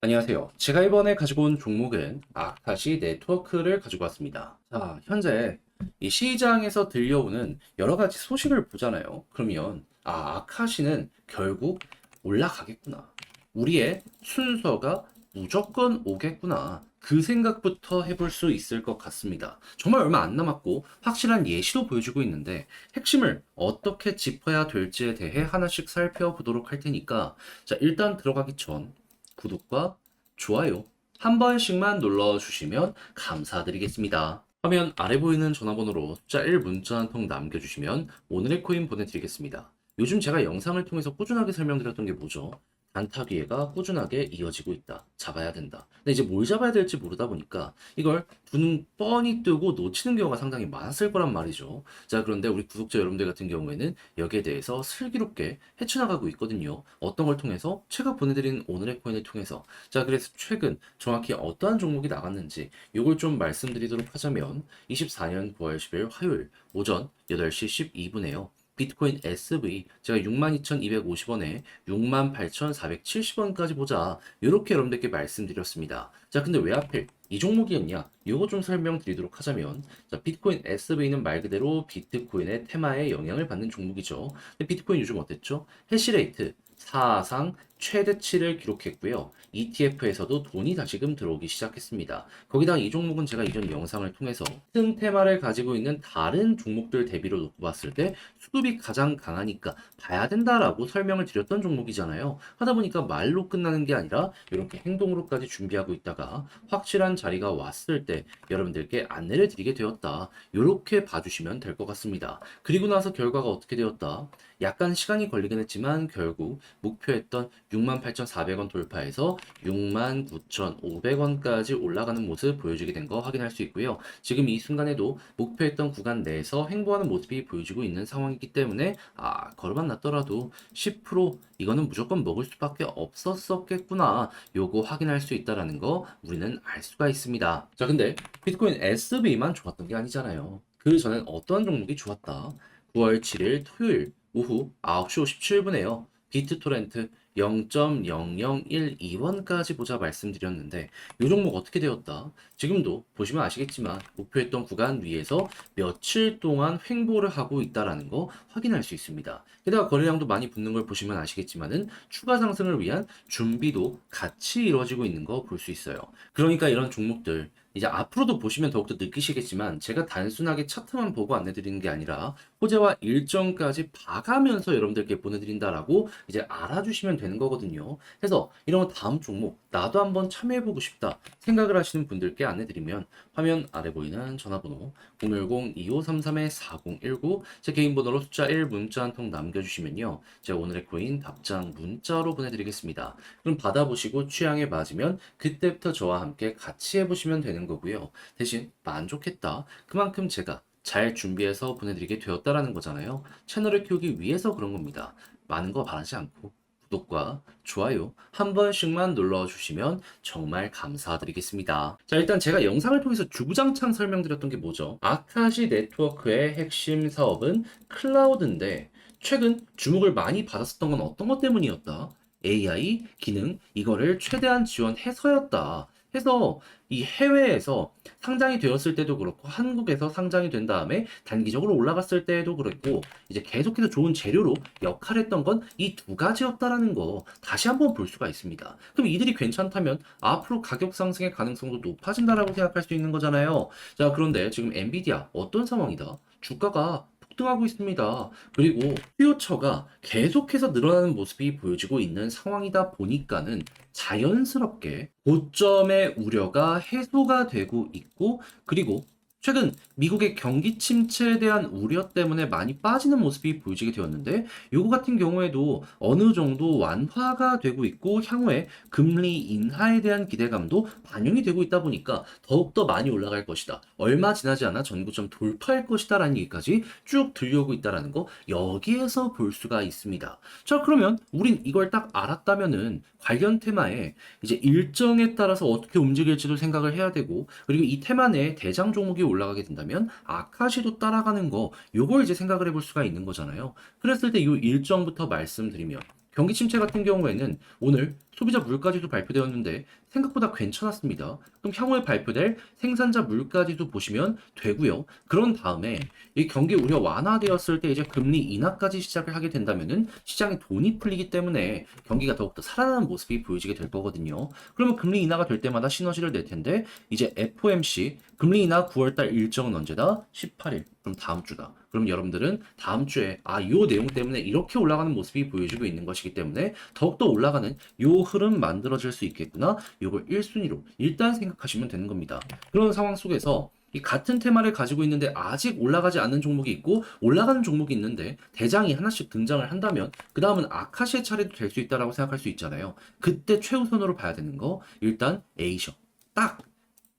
안녕하세요. 제가 이번에 가지고 온 종목은 아카시 네트워크를 가지고 왔습니다. 자, 현재 이 시장에서 들려오는 여러 가지 소식을 보잖아요. 그러면 아, 아카시는 결국 올라가겠구나. 우리의 순서가 무조건 오겠구나. 그 생각부터 해볼 수 있을 것 같습니다. 정말 얼마 안 남았고 확실한 예시도 보여주고 있는데 핵심을 어떻게 짚어야 될지에 대해 하나씩 살펴보도록 할 테니까 자, 일단 들어가기 전 구독과 좋아요 한 번씩만 눌러주시면 감사드리겠습니다. 화면 아래 보이는 전화번호로 1 문자 한 통 남겨주시면 오늘의 코인 보내드리겠습니다. 요즘 제가 영상을 통해서 꾸준하게 설명드렸던 게 뭐죠? 단타 기회가 꾸준하게 이어지고 있다. 잡아야 된다. 근데 이제 뭘 잡아야 될지 모르다 보니까 이걸 두눈 뻔히 뜨고 놓치는 경우가 상당히 많았을 거란 말이죠. 자, 그런데 우리 구독자 여러분들 같은 경우에는 여기에 대해서 슬기롭게 헤쳐나가고 있거든요. 어떤 걸 통해서? 제가 보내드린 오늘의 코인을 통해서. 자, 그래서 최근 정확히 어떠한 종목이 나갔는지 이걸 좀 말씀드리도록 하자면 24년 9월 10일 화요일 오전 8시 12분에요. 비트코인 SV 제가 62,250원에 68,470원까지 보자 이렇게 여러분들께 말씀드렸습니다. 자 근데 왜 하필 이 종목이었냐? 이거 좀 설명드리도록 하자면 자 비트코인 SV는 말 그대로 비트코인의 테마에 영향을 받는 종목이죠. 근데 비트코인 요즘 어땠죠? 해시레이트 사상 최대치를 기록했고요. ETF에서도 돈이 다시금 들어오기 시작했습니다. 거기다 이 종목은 제가 이전 영상을 통해서 큰 테마를 가지고 있는 다른 종목들 대비로 놓고 봤을 때 수급이 가장 강하니까 봐야 된다라고 설명을 드렸던 종목이잖아요. 하다 보니까 말로 끝나는 게 아니라 이렇게 행동으로까지 준비하고 있다가 확실한 자리가 왔을 때 여러분들께 안내를 드리게 되었다. 이렇게 봐주시면 될 것 같습니다. 그리고 나서 결과가 어떻게 되었다? 약간 시간이 걸리긴 했지만 결국 목표했던 68,400원 돌파해서 69,500원까지 올라가는 모습 보여주게 된 거 확인할 수 있고요. 지금 이 순간에도 목표했던 구간 내에서 행보하는 모습이 보여지고 있는 상황이기 때문에 아 걸어만 놨더라도 10% 이거는 무조건 먹을 수밖에 없었었겠구나 요거 확인할 수 있다라는 거 우리는 알 수가 있습니다. 자 근데 비트코인 SB만 좋았던 게 아니잖아요. 그 전엔 어떠한 종목이 좋았다. 9월 7일 토요일 오후 9시 57분에요. 비트토렌트 0.0012원까지 보자 말씀드렸는데 이 종목 어떻게 되었다? 지금도 보시면 아시겠지만 목표했던 구간 위에서 며칠 동안 횡보를 하고 있다라는 거 확인할 수 있습니다. 게다가 거래량도 많이 붙는 걸 보시면 아시겠지만은 추가 상승을 위한 준비도 같이 이루어지고 있는 거 볼 수 있어요. 그러니까 이런 종목들 이제 앞으로도 보시면 더욱더 느끼시겠지만 제가 단순하게 차트만 보고 안내드리는 게 아니라 호재와 일정까지 봐가면서 여러분들께 보내드린다라고 이제 알아주시면 되는 거거든요. 그래서 이런 다음 종목 나도 한번 참여해보고 싶다 생각을 하시는 분들께 안내드리면 화면 아래 보이는 전화번호 010-2533-4019 제 개인 번호로 숫자 1 문자 한 통 남겨주시면요. 제가 오늘의 코인 답장 문자로 보내드리겠습니다. 그럼 받아보시고 취향에 맞으면 그때부터 저와 함께 같이 해보시면 되는 거고요. 대신 만족했다. 그만큼 제가 잘 준비해서 보내드리게 되었다라는 거잖아요. 채널을 키우기 위해서 그런 겁니다. 많은 거 바라지 않고 구독과 좋아요 한 번씩만 눌러주시면 정말 감사드리겠습니다. 자, 일단 제가 영상을 통해서 주구장창 설명드렸던 게 뭐죠? 아카시 네트워크의 핵심 사업은 클라우드인데 최근 주목을 많이 받았었던 건 어떤 것 때문이었다? AI 기능 이거를 최대한 지원해서였다. 해서 이 해외에서 상장이 되었을 때도 그렇고 한국에서 상장이 된 다음에 단기적으로 올라갔을 때도 그랬고 이제 계속해서 좋은 재료로 역할했던 건 이 두 가지였다라는 거 다시 한번 볼 수가 있습니다. 그럼 이들이 괜찮다면 앞으로 가격 상승의 가능성도 높아진다라고 생각할 수 있는 거잖아요. 자 그런데 지금 엔비디아 어떤 상황이다? 주가가 폭등하고 있습니다. 그리고 퓨처가 계속해서 늘어나는 모습이 보여지고 있는 상황이다 보니까는 자연스럽게 고점의 우려가 해소가 되고 있고 그리고 최근 미국의 경기 침체에 대한 우려 때문에 많이 빠지는 모습이 보여지게 되었는데 요거 같은 경우에도 어느 정도 완화가 되고 있고 향후에 금리 인하에 대한 기대감도 반영이 되고 있다 보니까 더욱더 많이 올라갈 것이다. 얼마 지나지 않아 전고점 돌파할 것이다 라는 얘기까지 쭉 들려오고 있다라는 거 여기에서 볼 수가 있습니다. 자 그러면 우린 이걸 딱 알았다면은 관련 테마에 이제 일정에 따라서 어떻게 움직일지도 생각을 해야 되고 그리고 이 테마 내에 대장 종목이 올라가게 된다면 아카시도 따라가는 거 요걸 이제 생각을 해볼 수가 있는 거잖아요. 그랬을 때 이 일정부터 말씀드리면 경기 침체 같은 경우에는 오늘 소비자 물가지수 발표되었는데 생각보다 괜찮았습니다. 그럼 향후에 발표될 생산자 물가지수 보시면 되고요. 그런 다음에 이 경기 우려 완화되었을 때 이제 금리 인하까지 시작을 하게 된다면은 시장에 돈이 풀리기 때문에 경기가 더욱더 살아나는 모습이 보여지게 될 거거든요. 그러면 금리 인하가 될 때마다 시너지를 낼 텐데 이제 FOMC 금리 인하 9월달 일정은 언제다? 18일. 그럼 다음 주다. 그럼 여러분들은 다음 주에 아, 요 내용 때문에 이렇게 올라가는 모습이 보여지고 있는 것이기 때문에 더욱더 올라가는 요 흐름 만들어질 수 있겠구나. 요걸 1순위로 일단 생각하시면 되는 겁니다. 그런 상황 속에서 이 같은 테마를 가지고 있는데 아직 올라가지 않는 종목이 있고 올라가는 종목이 있는데 대장이 하나씩 등장을 한다면 그 다음은 아카시의 차례도 될 수 있다라고 생각할 수 있잖아요. 그때 최우선으로 봐야 되는 거 일단 에이셔 딱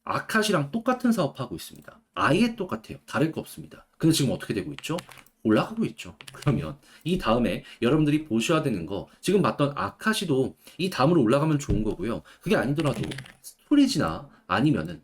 아카시랑 똑같은 사업 하고 있습니다. 아예 똑같아요. 다를 거 없습니다. 근데 지금 어떻게 되고 있죠? 올라가고 있죠. 그러면 이 다음에 여러분들이 보셔야 되는 거 지금 봤던 아카시도 이 다음으로 올라가면 좋은 거고요. 그게 아니더라도 스토리지나 아니면은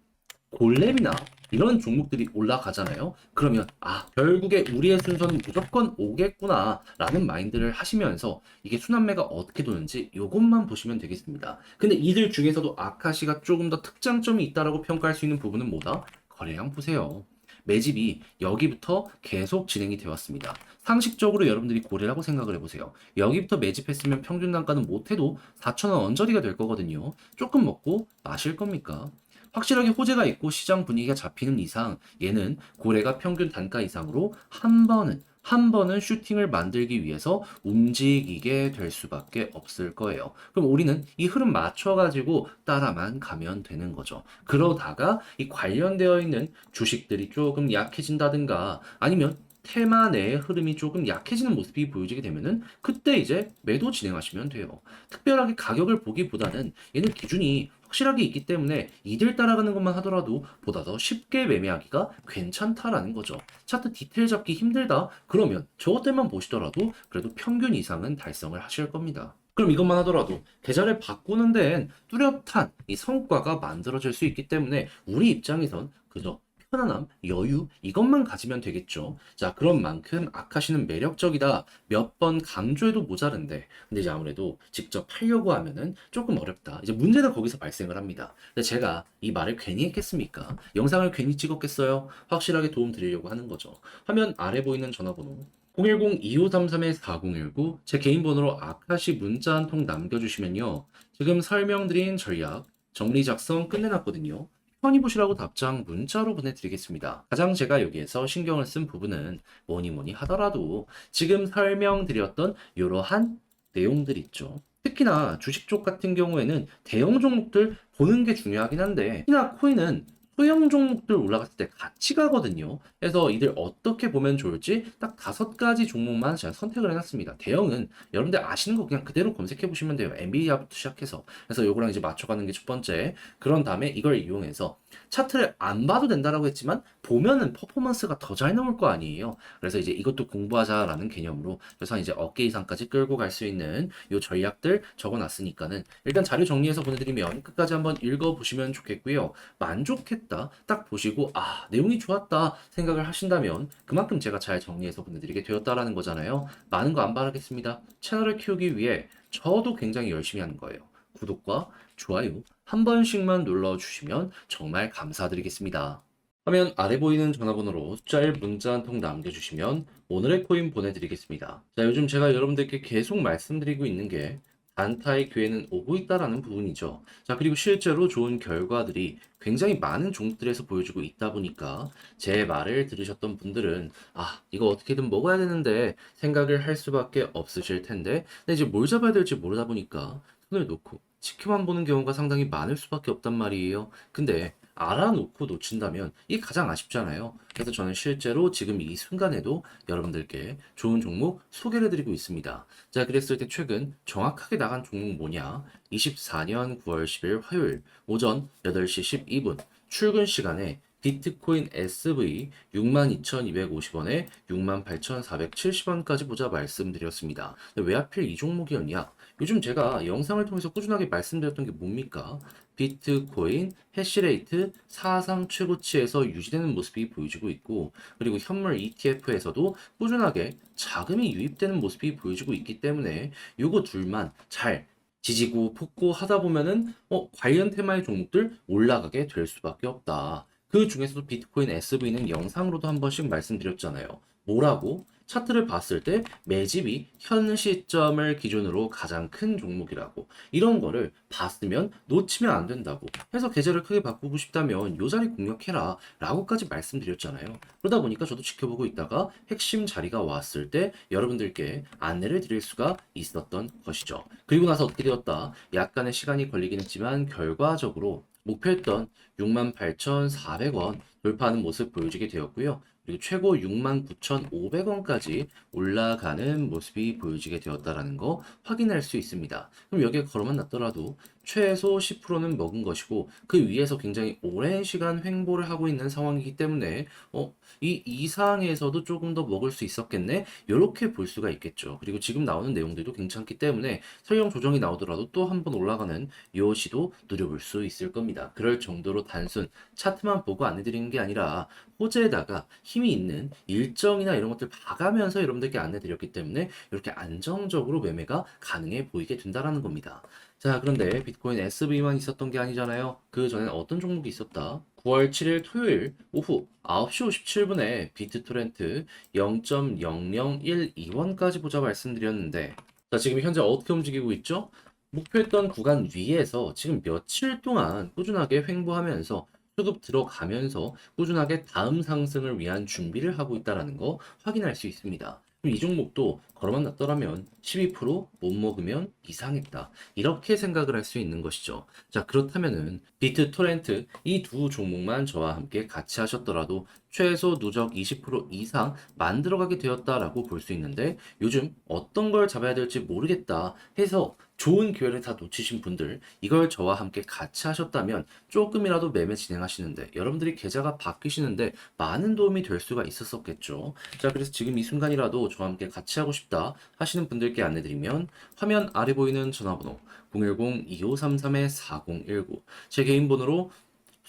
골렘이나 이런 종목들이 올라가잖아요. 그러면 아 결국에 우리의 순서는 무조건 오겠구나 라는 마인드를 하시면서 이게 순환매가 어떻게 도는지 이것만 보시면 되겠습니다. 근데 이들 중에서도 아카시가 조금 더 특장점이 있다라고 평가할 수 있는 부분은 뭐다? 거래량 보세요. 매집이 여기부터 계속 진행이 되었습니다. 상식적으로 여러분들이 고래라고 생각을 해보세요. 여기부터 매집했으면 평균 단가는 못해도 4,000원 언저리가 될 거거든요. 조금 먹고 마실 겁니까? 확실하게 호재가 있고 시장 분위기가 잡히는 이상 얘는 고래가 평균 단가 이상으로 한 번은 한 번은 슈팅을 만들기 위해서 움직이게 될 수밖에 없을 거예요. 그럼 우리는 이 흐름 맞춰가지고 따라만 가면 되는 거죠. 그러다가 이 관련되어 있는 주식들이 조금 약해진다든가 아니면 테마 내의 흐름이 조금 약해지는 모습이 보여지게 되면은 그때 이제 매도 진행하시면 돼요. 특별하게 가격을 보기보다는 얘는 기준이 확실하게 있기 때문에 이들 따라가는 것만 하더라도 보다 더 쉽게 매매하기가 괜찮다라는 거죠. 차트 디테일 잡기 힘들다? 그러면 저것들만 보시더라도 그래도 평균 이상은 달성을 하실 겁니다. 그럼 이것만 하더라도 계좌를 바꾸는 데엔 뚜렷한 이 성과가 만들어질 수 있기 때문에 우리 입장에선 그저 편안함, 여유 이것만 가지면 되겠죠. 자, 그런 만큼 아카시는 매력적이다. 몇 번 강조해도 모자른데 근데 이제 아무래도 직접 팔려고 하면은 조금 어렵다. 이제 문제는 거기서 발생을 합니다. 근데 제가 이 말을 괜히 했겠습니까? 영상을 괜히 찍었겠어요? 확실하게 도움 드리려고 하는 거죠. 화면 아래 보이는 전화번호 010-2533-4019 제 개인 번호로 아카시 문자 한 통 남겨주시면요. 지금 설명드린 전략 정리 작성 끝내놨거든요. 편히 보시라고 답장 문자로 보내드리겠습니다. 가장 제가 여기에서 신경을 쓴 부분은 뭐니 뭐니 하더라도 지금 설명드렸던 이러한 내용들 있죠. 특히나 주식 쪽 같은 경우에는 대형 종목들 보는 게 중요하긴 한데 특히나 코인은 소형 종목들 올라갔을 때 같이 가거든요. 그래서 이들 어떻게 보면 좋을지 딱 다섯 가지 종목만 제가 선택을 해놨습니다. 대형은 여러분들 아시는 거 그냥 그대로 검색해 보시면 돼요. 엔비디아부터 시작해서. 그래서 요거랑 이제 맞춰가는 게 첫 번째. 그런 다음에 이걸 이용해서 차트를 안 봐도 된다라고 했지만 보면은 퍼포먼스가 더 잘 나올 거 아니에요. 그래서 이제 이것도 공부하자라는 개념으로 그래서 이제 어깨 이상까지 끌고 갈 수 있는 요 전략들 적어놨으니까는 일단 자료 정리해서 보내드리면 끝까지 한번 읽어보시면 좋겠고요. 만족했 다 딱 보시고 아 내용이 좋았다 생각을 하신다면 그만큼 제가 잘 정리해서 보내드리게 되었다라는 거잖아요. 많은 거 안 바라겠습니다. 채널을 키우기 위해 저도 굉장히 열심히 하는 거예요. 구독과 좋아요 한 번씩만 눌러주시면 정말 감사드리겠습니다. 화면 아래 보이는 전화번호로 1 문자 한 통 남겨주시면 오늘의 코인 보내드리겠습니다. 자, 요즘 제가 여러분들께 계속 말씀드리고 있는 게 단타의 기회는 오고 있다라는 부분이죠. 자, 그리고 실제로 좋은 결과들이 굉장히 많은 종목들에서 보여주고 있다 보니까 제 말을 들으셨던 분들은 아, 이거 어떻게든 먹어야 되는데 생각을 할 수밖에 없으실 텐데 근데 이제 뭘 잡아야 될지 모르다 보니까 손을 놓고 지켜만 보는 경우가 상당히 많을 수밖에 없단 말이에요. 근데 알아놓고 놓친다면 이게 가장 아쉽잖아요. 그래서 저는 실제로 지금 이 순간에도 여러분들께 좋은 종목 소개를 해드리고 있습니다. 자, 그랬을 때 최근 정확하게 나간 종목 뭐냐? 24년 9월 10일 화요일 오전 8시 12분 출근 시간에 비트코인 SV 62,250원에 68,470원까지 보자 말씀드렸습니다. 왜 하필 이 종목이었냐? 요즘 제가 영상을 통해서 꾸준하게 말씀드렸던 게 뭡니까? 비트코인 해시레이트 사상 최고치에서 유지되는 모습이 보여지고 있고 그리고 현물 ETF에서도 꾸준하게 자금이 유입되는 모습이 보여지고 있기 때문에 요거 둘만 잘 지지고 폭고 하다 보면은 어, 관련 테마의 종목들 올라가게 될 수밖에 없다. 그 중에서도 비트코인 SV는 영상으로도 한 번씩 말씀드렸잖아요. 뭐라고? 차트를 봤을 때 매집이 현 시점을 기준으로 가장 큰 종목이라고. 이런 거를 봤으면 놓치면 안 된다고 해서 계좌를 크게 바꾸고 싶다면 요 자리 공략해라 라고까지 말씀드렸잖아요. 그러다 보니까 저도 지켜보고 있다가 핵심 자리가 왔을 때 여러분들께 안내를 드릴 수가 있었던 것이죠. 그리고 나서 어떻게 되었다? 약간의 시간이 걸리긴 했지만 결과적으로 목표했던 68,400원 돌파하는 모습 보여지게 되었고요. 그리고 최고 69,500원까지 올라가는 모습이 보여지게 되었다라는 거 확인할 수 있습니다. 그럼 여기에 걸어만 놨더라도 최소 10%는 먹은 것이고 그 위에서 굉장히 오랜 시간 횡보를 하고 있는 상황이기 때문에 어, 이 이상에서도 조금 더 먹을 수 있었겠네? 이렇게 볼 수가 있겠죠. 그리고 지금 나오는 내용들도 괜찮기 때문에 설령 조정이 나오더라도 또 한 번 올라가는 요 시도 누려볼 수 있을 겁니다. 그럴 정도로 단순 차트만 보고 안내드리는 게 아니라 호재에다가 힘이 있는 일정이나 이런 것들 봐가면서 여러분들께 안내드렸기 때문에 이렇게 안정적으로 매매가 가능해 보이게 된다라는 겁니다. 자, 그런데 비트코인 SV만 있었던 게 아니잖아요. 그 전엔 어떤 종목이 있었다? 9월 7일 토요일 오후 9시 57분에 비트토렌트 0.0012원까지 보자 말씀드렸는데 자, 지금 현재 어떻게 움직이고 있죠? 목표했던 구간 위에서 지금 며칠 동안 꾸준하게 횡보하면서 수급 들어가면서 꾸준하게 다음 상승을 위한 준비를 하고 있다는 거 확인할 수 있습니다. 이 종목도 걸어만 놨더라면 12%못 먹으면 이상했다. 이렇게 생각을 할 수 있는 것이죠. 자, 그렇다면은 비트 토렌트 이 두 종목만 저와 함께 같이 하셨더라도 최소 누적 20% 이상 만들어가게 되었다라고 볼 수 있는데 요즘 어떤 걸 잡아야 될지 모르겠다 해서 좋은 기회를 다 놓치신 분들 이걸 저와 함께 같이 하셨다면 조금이라도 매매 진행하시는데 여러분들이 계좌가 바뀌시는데 많은 도움이 될 수가 있었었겠죠. 자, 그래서 지금 이 순간이라도 저와 함께 같이 하고 싶다 하시는 분들께 안내드리면 화면 아래 보이는 전화번호 010-2533-4019 제 개인 번호로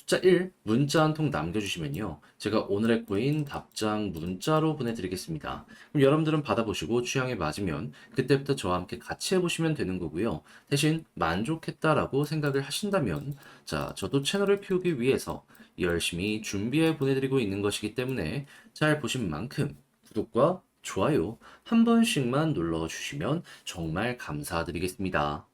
숫자 1 문자 한 통 남겨주시면요. 제가 오늘의 코인 답장 문자로 보내드리겠습니다. 그럼 여러분들은 받아보시고 취향에 맞으면 그때부터 저와 함께 같이 해보시면 되는 거고요. 대신 만족했다라고 생각을 하신다면 자 저도 채널을 키우기 위해서 열심히 준비해 보내드리고 있는 것이기 때문에 잘 보신 만큼 구독과 좋아요 한 번씩만 눌러주시면 정말 감사드리겠습니다.